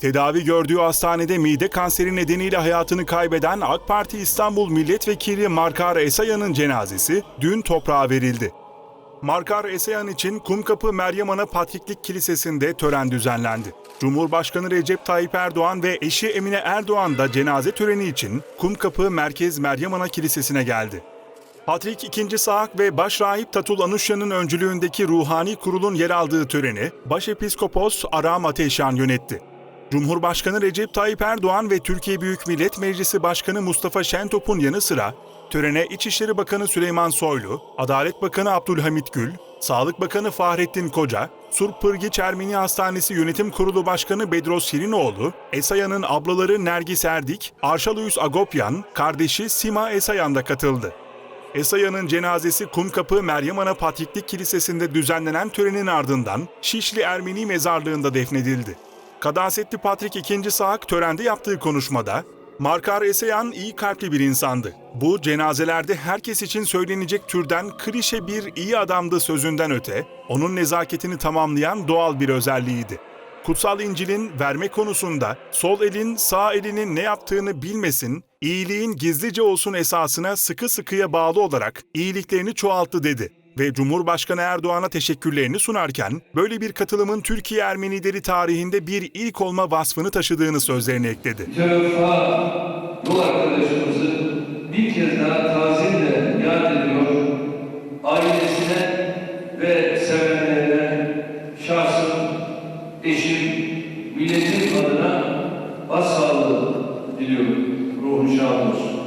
Tedavi gördüğü hastanede mide kanseri nedeniyle hayatını kaybeden AK Parti İstanbul Milletvekili Markar Esayan'ın cenazesi dün toprağa verildi. Markar Esayan için Kumkapı Meryem Ana Patriklik Kilisesi'nde tören düzenlendi. Cumhurbaşkanı Recep Tayyip Erdoğan ve eşi Emine Erdoğan da cenaze töreni için Kumkapı Merkez Meryem Ana Kilisesi'ne geldi. Patrik II. Saak ve Başrahip Tatul Anuşya'nın öncülüğündeki ruhani kurulun yer aldığı töreni Başepiskopos Aram Ateşyan yönetti. Cumhurbaşkanı Recep Tayyip Erdoğan ve Türkiye Büyük Millet Meclisi Başkanı Mustafa Şentop'un yanı sıra törene İçişleri Bakanı Süleyman Soylu, Adalet Bakanı Abdülhamit Gül, Sağlık Bakanı Fahrettin Koca, Surp Pırgiç Ermeni Hastanesi Yönetim Kurulu Başkanı Bedros Şirinoğlu, Esayan'ın ablaları Nergis Erdik, Arşaluyus Agopyan, kardeşi Sima Esayan da katıldı. Esayan'ın cenazesi Kumkapı Meryem Ana Patriklik Kilisesi'nde düzenlenen törenin ardından Şişli Ermeni Mezarlığı'nda defnedildi. Kadasetli Patrik II. Saak törende yaptığı konuşmada, Markar Esayan iyi kalpli bir insandı. Bu cenazelerde herkes için söylenecek türden klişe bir iyi adamdı sözünden öte, onun nezaketini tamamlayan doğal bir özelliğiydi. Kutsal İncil'in verme konusunda sol elin sağ elinin ne yaptığını bilmesin, iyiliğin gizlice olsun esasına sıkı sıkıya bağlı olarak iyiliklerini çoğalttı dedi ve Cumhurbaşkanı Erdoğan'a teşekkürlerini sunarken böyle bir katılımın Türkiye Ermenileri tarihinde bir ilk olma vasfını taşıdığını sözlerine ekledi. Tarafa, bu arkadaşımızı bir kez daha tazimle yad ediyor, ailesine ve sevenlerine şahsım, eşim, milletim adına başsağlığı diliyorum. Ruhu şad olsun.